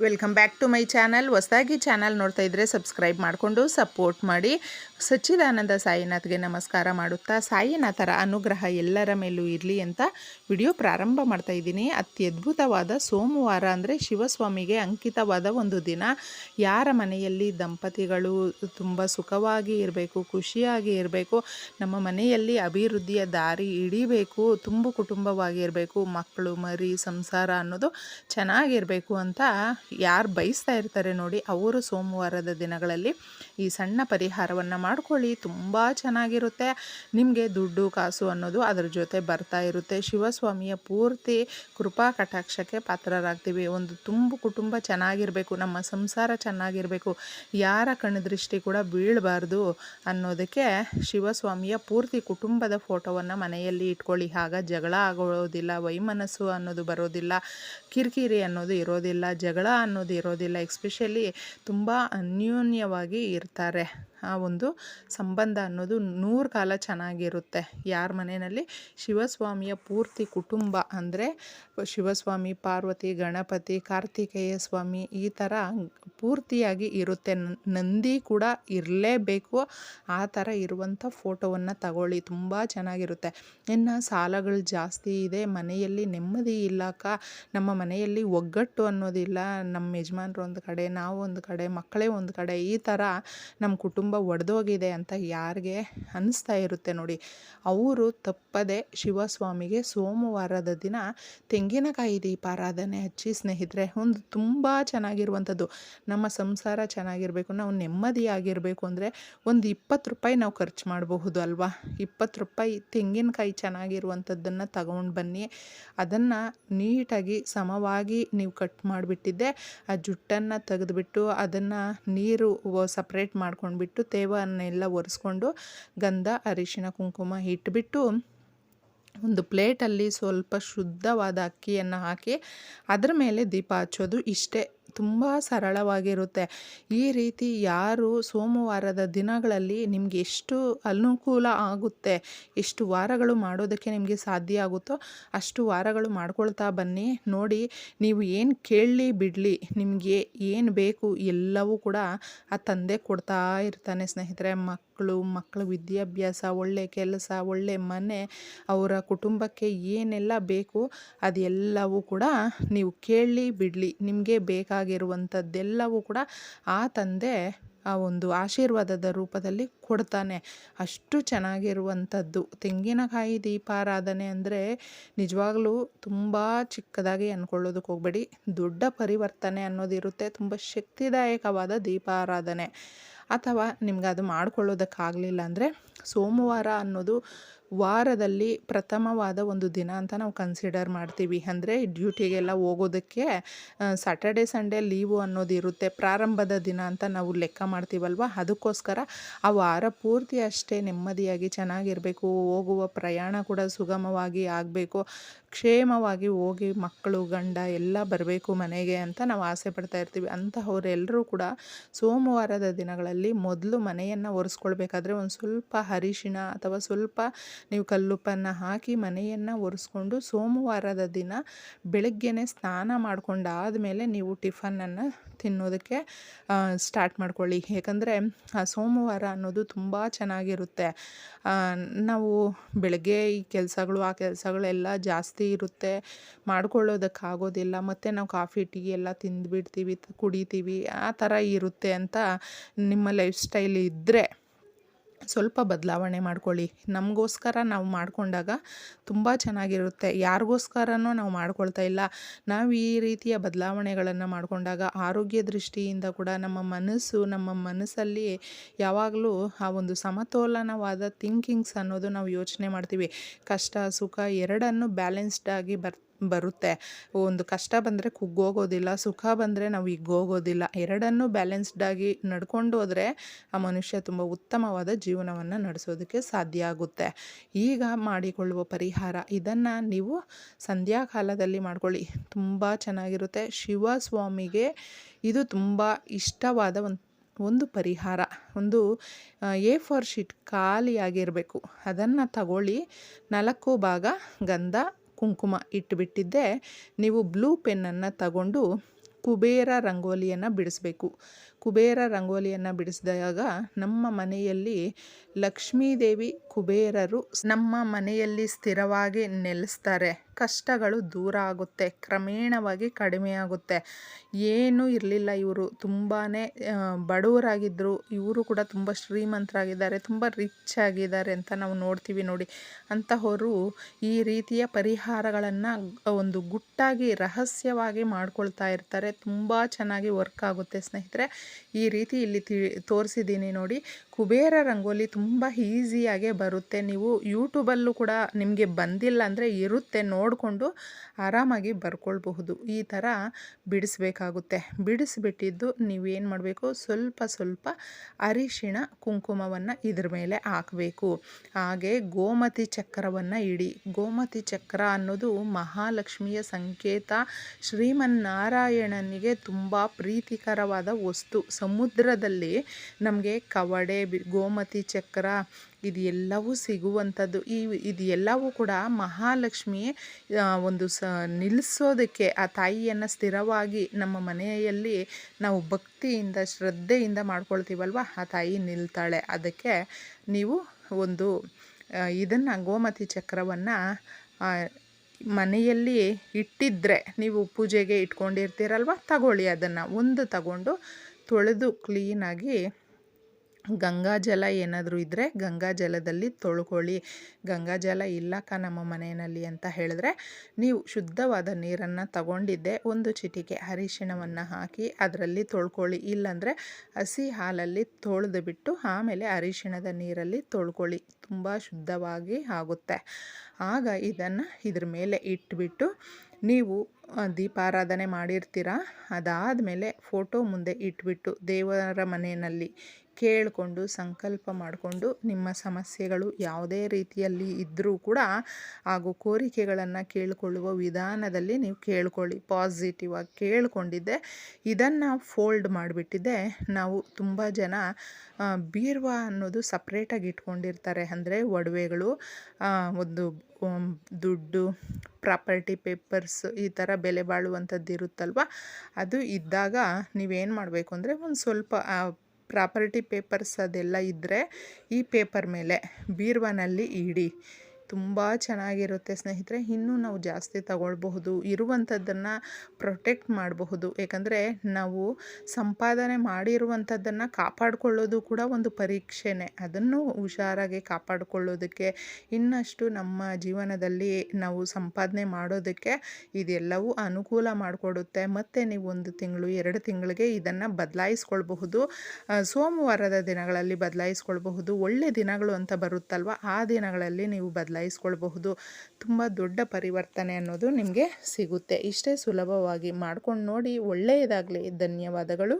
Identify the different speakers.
Speaker 1: Welcome back to my channel. ಹೊಸದಾಗಿ channel ನೋಡ್ತಾ ಇದ್ದರೆ ಸಬ್ಸ್ಕ್ರೈಬ್ ಮಾಡಿಕೊಂಡು ಸಪೋರ್ಟ್ ಮಾಡಿ. ಸಚ್ಚಿದಾನಂದ ಸಾಯಿನಾಥ್ಗೆ ನಮಸ್ಕಾರ ಮಾಡುತ್ತಾ, ಸಾಯಿನಾಥರ ಅನುಗ್ರಹ ಎಲ್ಲರ ಮೇಲೂ ಇರಲಿ ಅಂತ ವಿಡಿಯೋ ಪ್ರಾರಂಭ ಮಾಡ್ತಾ ಇದ್ದೀನಿ. ಅತ್ಯದ್ಭುತವಾದ ಸೋಮವಾರ ಅಂದರೆ ಶಿವಸ್ವಾಮಿಗೆ ಅಂಕಿತವಾದ ಒಂದು ದಿನ. ಯಾರ ಮನೆಯಲ್ಲಿ ದಂಪತಿಗಳು ತುಂಬ ಸುಖವಾಗಿ ಇರಬೇಕು, ಖುಷಿಯಾಗಿ ಇರಬೇಕು, ನಮ್ಮ ಮನೆಯಲ್ಲಿ ಅಭಿವೃದ್ಧಿಯ ದಾರಿ ಹಿಡಿಬೇಕು, ತುಂಬು ಕುಟುಂಬವಾಗಿರಬೇಕು ಮಕ್ಕಳು ಮರಿ, ಸಂಸಾರ ಅನ್ನೋದು ಚೆನ್ನಾಗಿರಬೇಕು ಅಂತ ಯಾರು ಬಯಸ್ತಾ ಇರ್ತಾರೆ ನೋಡಿ, ಅವರು ಸೋಮವಾರದ ದಿನಗಳಲ್ಲಿ ಈ ಸಣ್ಣ ಪರಿಹಾರವನ್ನು ಮಾಡ್ಕೊಳ್ಳಿ. ತುಂಬ ಚೆನ್ನಾಗಿರುತ್ತೆ. ನಿಮಗೆ ದುಡ್ಡು, ಕಾಸು ಅನ್ನೋದು ಅದರ ಜೊತೆ ಬರ್ತಾ ಇರುತ್ತೆ. ಶಿವಸ್ವಾಮಿಯ ಪೂರ್ತಿ ಕೃಪಾ ಕಟಾಕ್ಷಕ್ಕೆ ಪಾತ್ರರಾಗ್ತೀವಿ. ಒಂದು ತುಂಬು ಕುಟುಂಬ ಚೆನ್ನಾಗಿರಬೇಕು, ನಮ್ಮ ಸಂಸಾರ ಚೆನ್ನಾಗಿರಬೇಕು, ಯಾರ ಕಣ್ದೃಷ್ಟಿ ಕೂಡ ಬೀಳಬಾರ್ದು ಅನ್ನೋದಕ್ಕೆ ಶಿವಸ್ವಾಮಿಯ ಪೂರ್ತಿ ಕುಟುಂಬದ ಫೋಟೋವನ್ನು ಮನೆಯಲ್ಲಿ ಇಟ್ಕೊಳ್ಳಿ. ಆಗ ಜಗಳ ಆಗೋದಿಲ್ಲ, ವೈಮನಸ್ಸು ಅನ್ನೋದು ಬರೋದಿಲ್ಲ, ಕಿರಿಕಿರಿ ಅನ್ನೋದು ಇರೋದಿಲ್ಲ, ಜಗಳ ಅನ್ನೋದು ಇರೋದಿಲ್ಲ ಎಕ್ಸ್ಪೆಷಲಿ ತುಂಬ ಅನ್ಯೋನ್ಯವಾಗಿ ಇರ್ತಾರೆ. ಆ ಒಂದು ಸಂಬಂಧ ಅನ್ನೋದು ನೂರು ಕಾಲ ಚೆನ್ನಾಗಿರುತ್ತೆ. ಯಾರ ಮನೆಯಲ್ಲಿ? ಶಿವಸ್ವಾಮಿಯ ಪೂರ್ತಿ ಕುಟುಂಬ. ಅಂದರೆ ಶಿವಸ್ವಾಮಿ, ಪಾರ್ವತಿ, ಗಣಪತಿ, ಕಾರ್ತಿಕೇಯ ಸ್ವಾಮಿ ಈ ಥರ ಪೂರ್ತಿಯಾಗಿ ಇರುತ್ತೆ. ನಂದಿ ಕೂಡ ಇರಲೇಬೇಕು. ಆ ಥರ ಇರುವಂಥ ಫೋಟೋವನ್ನು ತಗೊಳ್ಳಿ. ತುಂಬ ಚೆನ್ನಾಗಿರುತ್ತೆ. ಇನ್ನು ಸಾಲಗಳು ಜಾಸ್ತಿ ಇದೆ. ಮನೆಯಲ್ಲಿ ನೆಮ್ಮದಿ ಇಲ್ಲಕ್ಕ ನಮ್ಮ ಮನೆಯಲ್ಲಿ ಒಗ್ಗಟ್ಟು ಅನ್ನೋದಿಲ್ಲ. ನಮ್ಮ ಯಜಮಾನ್ರು ಒಂದು ಕಡೆ, ನಾವು ಒಂದು ಕಡೆ, ಮಕ್ಕಳೇ ಒಂದು ಕಡೆ. ಈ ಥರ ನಮ್ಮ ಕುಟುಂಬ ಒಡೆದೋಗಿದೆ ಅಂತ ಯಾರಿಗೆ ಅನ್ನಿಸ್ತಾ ಇರುತ್ತೆ ನೋಡಿ. ಅವರು ತಪ್ಪದೆ ಶಿವಸ್ವಾಮಿಗೆ ಸೋಮವಾರದ ದಿನ ತೆಂಗಿನಕಾಯಿ ದೀಪಾರಾಧನೆ ಹಚ್ಚಿ ಸ್ನೇಹಿತರೆ, ಒಂದು ತುಂಬ ಚೆನ್ನಾಗಿರುವಂಥದ್ದು. ನಮ್ಮ ಸಂಸಾರ ಚೆನ್ನಾಗಿರಬೇಕು, ನಾವು ನೆಮ್ಮದಿಯಾಗಿರಬೇಕು ಅಂದರೆ ಒಂದು ಇಪ್ಪತ್ತು ರೂಪಾಯಿ ನಾವು ಖರ್ಚು ಮಾಡಬಹುದು ಅಲ್ವಾ? ಇಪ್ಪತ್ತು ರೂಪಾಯಿ ತೆಂಗಿನಕಾಯಿ ಚೆನ್ನಾಗಿರುವಂಥದ್ದನ್ನು ತಗೊಂಡು ಬನ್ನಿ. ಅದನ್ನು ನೀಟಾಗಿ ಸಮವಾಗಿ ನೀವು ಕಟ್ ಮಾಡಿಬಿಟ್ಟಿದ್ದೆ, ಆ ಜುಟ್ಟನ್ನು ತೆಗೆದುಬಿಟ್ಟು ಅದನ್ನು ನೀರು ಸಪ್ರೇಟ್ ಮಾಡ್ಕೊಂಡ್ಬಿಟ್ಟು ತೇವನ್ನೆಲ್ಲ ಒರೆಸ್ಕೊಂಡು ಗಂಧ ಅರಿಶಿನ ಕುಂಕುಮ ಇಟ್ಬಿಟ್ಟು ಒಂದು ಪ್ಲೇಟಲ್ಲಿ ಸ್ವಲ್ಪ ಶುದ್ಧವಾದ ಅಕ್ಕಿಯನ್ನು ಹಾಕಿ ಅದರ ಮೇಲೆ ದೀಪ ಹಚ್ಚೋದು ಇಷ್ಟೇ. ತುಂಬ ಸರಳವಾಗಿರುತ್ತೆ. ಈ ರೀತಿ ಯಾರು ಸೋಮವಾರದ ದಿನಗಳಲ್ಲಿ ನಿಮಗೆ ಎಷ್ಟು ಅನುಕೂಲ ಆಗುತ್ತೆ, ಎಷ್ಟು ವಾರಗಳು ಮಾಡೋದಕ್ಕೆ ನಿಮಗೆ ಸಾಧ್ಯ ಆಗುತ್ತೋ ಅಷ್ಟು ವಾರಗಳು ಮಾಡ್ಕೊಳ್ತಾ ಬನ್ನಿ. ನೋಡಿ, ನೀವು ಏನು ಕೇಳಲಿ ಬಿಡಲಿ, ನಿಮಗೆ ಏನು ಬೇಕು ಎಲ್ಲವೂ ಕೂಡ ಆ ತಂದೆ ಕೊಡ್ತಾ ಇರ್ತಾನೆ ಸ್ನೇಹಿತರೆ. ಮಕ್ಕಳು, ಮಕ್ಕಳ ವಿದ್ಯಾಭ್ಯಾಸ, ಒಳ್ಳೆ ಕೆಲಸ, ಒಳ್ಳೆ ಮನೆ, ಅವರ ಕುಟುಂಬಕ್ಕೆ ಏನೆಲ್ಲ ಬೇಕು ಅದೆಲ್ಲವೂ ಕೂಡ ನೀವು ಕೇಳಲಿ ಬಿಡಲಿ. ನಿಮಗೆ ಬೇಕಾಗಿ ಆಗಿರುವಂಥದ್ದೆಲ್ಲವೂ ಕೂಡ ಆ ತಂದೆ ಆ ಒಂದು ಆಶೀರ್ವಾದದ ರೂಪದಲ್ಲಿ ಕೊಡ್ತಾನೆ. ಅಷ್ಟು ಚೆನ್ನಾಗಿರುವಂಥದ್ದು. ತೆಂಗಿನಕಾಯಿ ದೀಪಾರಾಧನೆ ಅಂದರೆ ನಿಜವಾಗ್ಲೂ ತುಂಬ ಚಿಕ್ಕದಾಗಿ ಅಂದ್ಕೊಳ್ಳೋದಕ್ಕೆ ಹೋಗಬೇಡಿ. ದೊಡ್ಡ ಪರಿವರ್ತನೆ ಅನ್ನೋದಿರುತ್ತೆ. ತುಂಬ ಶಕ್ತಿದಾಯಕವಾದ ದೀಪಾರಾಧನೆ. ಅಥವಾ ನಿಮ್ಗೆ ಅದು ಮಾಡ್ಕೊಳ್ಳೋದಕ್ಕಾಗಲಿಲ್ಲ ಅಂದರೆ ಸೋಮವಾರ ಅನ್ನೋದು ವಾರದಲ್ಲಿ ಪ್ರಥಮವಾದ ಒಂದು ದಿನ ಅಂತ ನಾವು ಕನ್ಸಿಡರ್ ಮಾಡ್ತೀವಿ. ಅಂದರೆ ಡ್ಯೂಟಿಗೆಲ್ಲ ಹೋಗೋದಕ್ಕೆ ಸ್ಯಾಟರ್ಡೆ ಸಂಡೇ ಲೀವು ಅನ್ನೋದು ಇರುತ್ತೆ. ಪ್ರಾರಂಭದ ದಿನ ಅಂತ ನಾವು ಲೆಕ್ಕ ಮಾಡ್ತೀವಲ್ವ? ಅದಕ್ಕೋಸ್ಕರ ಆ ವಾರ ಪೂರ್ತಿ ಅಷ್ಟೇ ನೆಮ್ಮದಿಯಾಗಿ ಚೆನ್ನಾಗಿರಬೇಕು. ಹೋಗುವ ಪ್ರಯಾಣ ಕೂಡ ಸುಗಮವಾಗಿ ಆಗಬೇಕು. ಕ್ಷೇಮವಾಗಿ ಹೋಗಿ ಮಕ್ಕಳು, ಗಂಡ ಎಲ್ಲ ಬರಬೇಕು ಮನೆಗೆ ಅಂತ ನಾವು ಆಸೆ ಪಡ್ತಾ ಇರ್ತೀವಿ. ಅಂತಹವರೆಲ್ಲರೂ ಕೂಡ ಸೋಮವಾರದ ದಿನಗಳಲ್ಲಿ ಮೊದಲು ಮನೆಯನ್ನು ಒರೆಸ್ಕೊಳ್ಬೇಕಾದ್ರೆ ಒಂದು ಸ್ವಲ್ಪ ಅರಿಶಿಣ ಅಥವಾ ಸ್ವಲ್ಪ ನೀವು ಕಲ್ಲುಪ್ಪನ್ನು ಹಾಕಿ ಮನೆಯನ್ನು ಒರೆಸ್ಕೊಂಡು ಸೋಮವಾರದ ದಿನ ಬೆಳಗ್ಗೆನೆ ಸ್ನಾನ ಮಾಡ್ಕೊಂಡಾದಮೇಲೆ ನೀವು ಟಿಫನನ್ನು ತಿನ್ನೋದಕ್ಕೆ ಸ್ಟಾರ್ಟ್ ಮಾಡ್ಕೊಳ್ಳಿ. ಏಕೆಂದರೆ ಆ, ಸೋಮವಾರ ಅನ್ನೋದು ತುಂಬ ಚೆನ್ನಾಗಿರುತ್ತೆ. ನಾವು ಬೆಳಗ್ಗೆ ಈ ಕೆಲಸಗಳು, ಆ ಕೆಲಸಗಳೆಲ್ಲ ಜಾಸ್ತಿ ಇರುತ್ತೆ. ಮಾಡ್ಕೊಳ್ಳೋದಕ್ಕಾಗೋದಿಲ್ಲ. ಮತ್ತು ನಾವು ಕಾಫಿ, ಟೀ ಎಲ್ಲ ತಿಂದುಬಿಡ್ತೀವಿ, ಕುಡಿತೀವಿ. ಆ ಥರ ಇರುತ್ತೆ ಅಂತ ನಿಮ್ಮ ಲೈಫ್ ಸ್ಟೈಲ್ ಇದ್ದರೆ ಸ್ವಲ್ಪ ಬದಲಾವಣೆ ಮಾಡ್ಕೊಳ್ಳಿ. ನಮಗೋಸ್ಕರ ನಾವು ಮಾಡಿಕೊಂಡಾಗ ತುಂಬ ಚೆನ್ನಾಗಿರುತ್ತೆ. ಯಾರಿಗೋಸ್ಕರನೂ ನಾವು ಮಾಡ್ಕೊಳ್ತಾ ಇಲ್ಲ. ನಾವು ಈ ರೀತಿಯ ಬದಲಾವಣೆಗಳನ್ನು ಮಾಡಿಕೊಂಡಾಗ ಆರೋಗ್ಯ ದೃಷ್ಟಿಯಿಂದ ಕೂಡ ನಮ್ಮ ಮನಸ್ಸು, ನಮ್ಮ ಮನಸ್ಸಲ್ಲಿ ಯಾವಾಗಲೂ ಆ ಒಂದು ಸಮತೋಲನವಾದ ಥಿಂಕಿಂಗ್ಸ್ ಅನ್ನೋದು ನಾವು ಯೋಚನೆ ಮಾಡ್ತೀವಿ. ಕಷ್ಟ, ಸುಖ ಎರಡನ್ನು ಬ್ಯಾಲೆನ್ಸ್ಡಾಗಿ ಬರ್ ಬರುತ್ತೆ. ಒಂದು ಕಷ್ಟ ಬಂದರೆ ಕುಗ್ಗೋಗೋದಿಲ್ಲ, ಸುಖ ಬಂದರೆ ನಾವು ಹಿಗ್ಗೋಗೋದಿಲ್ಲ. ಎರಡನ್ನೂ ಬ್ಯಾಲೆನ್ಸ್ಡಾಗಿ ನಡ್ಕೊಂಡು ಹೋದರೆ ಆ ಮನುಷ್ಯ ತುಂಬ ಉತ್ತಮವಾದ ಜೀವನವನ್ನು ನಡೆಸೋದಕ್ಕೆ ಸಾಧ್ಯ ಆಗುತ್ತೆ. ಈಗ ಮಾಡಿಕೊಳ್ಳುವ ಪರಿಹಾರ ಇದನ್ನು ನೀವು ಸಂಧ್ಯಾಕಾಲದಲ್ಲಿ ಮಾಡ್ಕೊಳ್ಳಿ. ತುಂಬ ಚೆನ್ನಾಗಿರುತ್ತೆ. ಶಿವಸ್ವಾಮಿಗೆ ಇದು ತುಂಬ ಇಷ್ಟವಾದ ಒಂದು ಒಂದು ಪರಿಹಾರ. ಒಂದು ಎ ಫೋರ್ ಶೀಟ್ ಖಾಲಿಯಾಗಿರಬೇಕು. ಅದನ್ನು ತಗೊಳ್ಳಿ. ನಾಲ್ಕು ಭಾಗ ಗಂಧ ಕುಂಕುಮ ಇಟ್ಟುಬಿಟ್ಟಿದ್ದೆ. ನೀವು ಬ್ಲೂ ಪೆನ್ನನ್ನು ತಗೊಂಡು ಕುಬೇರ ರಂಗೋಲಿಯನ್ನು ಬಿಡಿಸ್ಬೇಕು. ಕುಬೇರ ರಂಗೋಲಿಯನ್ನು ಬಿಡಿಸಿದಾಗ ನಮ್ಮ ಮನೆಯಲ್ಲಿ ಲಕ್ಷ್ಮೀದೇವಿ ಕುಬೇರರು ನಮ್ಮ ಮನೆಯಲ್ಲಿ ಸ್ಥಿರವಾಗಿ ನೆಲೆಸ್ತಾರೆ. ಕಷ್ಟಗಳು ದೂರ ಆಗುತ್ತೆ, ಕ್ರಮೇಣವಾಗಿ ಕಡಿಮೆ ಆಗುತ್ತೆ. ಏನೂ ಇರಲಿಲ್ಲ ಇವರು. ತುಂಬಾ ಬಡವರಾಗಿದ್ದರು ಇವರು ಕೂಡ ತುಂಬ ಶ್ರೀಮಂತರಾಗಿದ್ದಾರೆ, ತುಂಬ ರಿಚ್ ಆಗಿದ್ದಾರೆ ಅಂತ ನಾವು ನೋಡ್ತೀವಿ ನೋಡಿ. ಅಂತಹವರು ಈ ರೀತಿಯ ಪರಿಹಾರಗಳನ್ನು ಒಂದು ಗುಟ್ಟಾಗಿ, ರಹಸ್ಯವಾಗಿ ಮಾಡ್ಕೊಳ್ತಾ ಇರ್ತಾರೆ. ತುಂಬ ಚೆನ್ನಾಗಿ ವರ್ಕ್ ಆಗುತ್ತೆ ಸ್ನೇಹಿತರೆ. ಈ ರೀತಿ ಇಲ್ಲಿ ತಿ ತೋರಿಸಿದ್ದೀನಿ ನೋಡಿ. ಕುಬೇರ ರಂಗೋಲಿ ತುಂಬ ಈಸಿಯಾಗೆ ಬರುತ್ತೆ. ನೀವು ಯೂಟ್ಯೂಬಲ್ಲೂ ಕೂಡ ನಿಮಗೆ ಬಂದಿಲ್ಲ ಅಂದರೆ ಇರುತ್ತೆ, ನೋಡಿಕೊಂಡು ಆರಾಮಾಗಿ ಬರ್ಕೊಳ್ಬಹುದು. ಈ ಥರ ಬಿಡಿಸ್ಬೇಕಾಗುತ್ತೆ. ಬಿಡಿಸ್ಬಿಟ್ಟಿದ್ದು ನೀವೇನು ಮಾಡಬೇಕು? ಸ್ವಲ್ಪ ಸ್ವಲ್ಪ ಅರಿಶಿಣ ಕುಂಕುಮವನ್ನು ಇದ್ರ ಮೇಲೆ ಹಾಕಬೇಕು. ಹಾಗೆ ಗೋಮತಿ ಚಕ್ರವನ್ನು ಇಡಿ. ಗೋಮತಿ ಚಕ್ರ ಅನ್ನೋದು ಮಹಾಲಕ್ಷ್ಮಿಯ ಸಂಕೇತ. ಶ್ರೀಮನ್ನಾರಾಯಣನಿಗೆ ತುಂಬ ಪ್ರೀತಿಕರವಾದ ವಸ್ತು. ಸಮುದ್ರದಲ್ಲಿ ನಮಗೆ ಕವಡೆ ಗೋಮತಿ, ಚಕ್ರ, ಇದು ಎಲ್ಲವೂ ಸಿಗುವಂಥದ್ದು. ಈ ಇದು ಎಲ್ಲವೂ ಕೂಡ ಮಹಾಲಕ್ಷ್ಮಿ ಒಂದು ಸ, ನಿಲ್ಲಿಸೋದಕ್ಕೆ ಆ ತಾಯಿಯನ್ನು ಸ್ಥಿರವಾಗಿ ನಮ್ಮ ಮನೆಯಲ್ಲಿ ನಾವು ಭಕ್ತಿಯಿಂದ, ಶ್ರದ್ಧೆಯಿಂದ ಮಾಡ್ಕೊಳ್ತೀವಲ್ವ? ಆ ತಾಯಿ ನಿಲ್ತಾಳೆ. ಅದಕ್ಕೆ ನೀವು ಒಂದು ಇದನ್ನು, ಗೋಮತಿ, ಚಕ್ರವನ್ನು ಮನೆಯಲ್ಲಿ ಇಟ್ಟಿದ್ದರೆ ನೀವು ಪೂಜೆಗೆ ಇಟ್ಕೊಂಡಿರ್ತೀರಲ್ವ? ತಗೊಳ್ಳಿ ಅದನ್ನು. ಒಂದು ತಗೊಂಡು ತೊಳೆದು ಕ್ಲೀನಾಗಿ ಗಂಗಾಜಲ ಏನಾದರೂ ಇದ್ದರೆ ಗಂಗಾಜಲದಲ್ಲಿ ತೊಳ್ಕೊಳ್ಳಿ. ಗಂಗಾಜಲ ಇಲ್ಲಕ್ಕ ನಮ್ಮ ಮನೆಯಲ್ಲಿ ಅಂತ ಹೇಳಿದ್ರೆ ನೀವು ಶುದ್ಧವಾದ ನೀರನ್ನು ತಗೊಂಡಿದ್ದೆ. ಒಂದು ಚಿಟಿಕೆ ಅರಿಶಿಣವನ್ನು ಹಾಕಿ ಅದರಲ್ಲಿ ತೊಳ್ಕೊಳ್ಳಿ. ಇಲ್ಲಾಂದರೆ ಹಸಿ ಹಾಲಲ್ಲಿ ತೊಳೆದು ಬಿಟ್ಟು ಆಮೇಲೆ ಅರಿಶಿಣದ ನೀರಲ್ಲಿ ತೊಳ್ಕೊಳ್ಳಿ. ತುಂಬ ಶುದ್ಧವಾಗಿ ಆಗುತ್ತೆ. ಆಗ ಇದನ್ನು ಇದ್ರ ಮೇಲೆ ಇಟ್ಬಿಟ್ಟು ನೀವು ದೀಪಾರಾಧನೆ ಮಾಡಿರ್ತೀರ? ಅದಾದಮೇಲೆ ಫೋಟೋ ಮುಂದೆ ಇಟ್ಬಿಟ್ಟು ದೇವರ ಮನೆಯಲ್ಲಿ ಕೇಳಿಕೊಂಡು, ಸಂಕಲ್ಪ ಮಾಡಿಕೊಂಡು ನಿಮ್ಮ ಸಮಸ್ಯೆಗಳು ಯಾವುದೇ ರೀತಿಯಲ್ಲಿ ಇದ್ದರೂ ಕೂಡ ಹಾಗೂ ಕೋರಿಕೆಗಳನ್ನು ಕೇಳಿಕೊಳ್ಳುವ ವಿಧಾನದಲ್ಲಿ ನೀವು ಕೇಳ್ಕೊಳ್ಳಿ. ಪಾಸಿಟಿವ್ ಆಗಿ ಕೇಳಿಕೊಂಡಿದ್ದೆ. ಇದನ್ನು ಫೋಲ್ಡ್ ಮಾಡಿಬಿಟ್ಟಿದ್ದೆ. ನಾವು ತುಂಬ ಜನ ಬೀರ್ವ ಅನ್ನೋದು ಸಪ್ರೇಟಾಗಿ ಇಟ್ಕೊಂಡಿರ್ತಾರೆ. ಅಂದರೆ ಒಡವೆಗಳು ಒಂದು ದುಡ್ಡು, ಪ್ರಾಪರ್ಟಿ ಪೇಪರ್ಸ್ ಈ ಥರ ಬೆಲೆ ಬಾಳುವಂಥದ್ದು ಇರುತ್ತಲ್ವ ಅದು ಇದ್ದಾಗ ನೀವೇನು ಮಾಡಬೇಕು ಅಂದರೆ ಒಂದು ಸ್ವಲ್ಪ ಪ್ರಾಪರ್ಟಿ ಪೇಪರ್ಸ್ ಅದೆಲ್ಲ ಇದ್ದರೆ ಈ ಪೇಪರ್ ಮೇಲೆ ಬೀರ್ವನಲ್ಲಿ ಇಡಿ. ತುಂಬ ಚೆನ್ನಾಗಿರುತ್ತೆ ಸ್ನೇಹಿತರೆ. ಇನ್ನೂ ನಾವು ಜಾಸ್ತಿ ತಗೊಳ್ಬಹುದು. ಇರುವಂಥದ್ದನ್ನು ಪ್ರೊಟೆಕ್ಟ್ ಮಾಡಬಹುದು. ಏಕೆಂದರೆ ನಾವು ಸಂಪಾದನೆ ಮಾಡಿರುವಂಥದ್ದನ್ನು ಕಾಪಾಡಿಕೊಳ್ಳೋದು ಕೂಡ ಒಂದು ಪರೀಕ್ಷೆನೇ. ಅದನ್ನು ಹುಷಾರಾಗಿ ಕಾಪಾಡಿಕೊಳ್ಳೋದಕ್ಕೆ ಇನ್ನಷ್ಟು ನಮ್ಮ ಜೀವನದಲ್ಲಿ ನಾವು ಸಂಪಾದನೆ ಮಾಡೋದಕ್ಕೆ ಇದೆಲ್ಲವೂ ಅನುಕೂಲ ಮಾಡಿಕೊಡುತ್ತೆ. ಮತ್ತು ನೀವು ಒಂದು ತಿಂಗಳು, ಎರಡು ತಿಂಗಳಿಗೆ ಇದನ್ನು ಬದಲಾಯಿಸ್ಕೊಳ್ಬಹುದು. ಸೋಮವಾರದ ದಿನಗಳಲ್ಲಿ ಬದಲಾಯಿಸ್ಕೊಳ್ಬಹುದು. ಒಳ್ಳೆ ದಿನಗಳು ಅಂತ ಬರುತ್ತಲ್ವ? ಆ ದಿನಗಳಲ್ಲಿ ನೀವು ಬದಲಾಯಿಸಿ ಬದಲಾಯಿಸ್ಕೊಳ್ಬಹುದು. ತುಂಬ ದೊಡ್ಡ ಪರಿವರ್ತನೆ ಅನ್ನೋದು ನಿಮಗೆ ಸಿಗುತ್ತೆ. ಇಷ್ಟೇ ಸುಲಭವಾಗಿ ಮಾಡ್ಕೊಂಡು ನೋಡಿ ಒಳ್ಳೆಯದಾಗಲಿ. ಧನ್ಯವಾದಗಳು.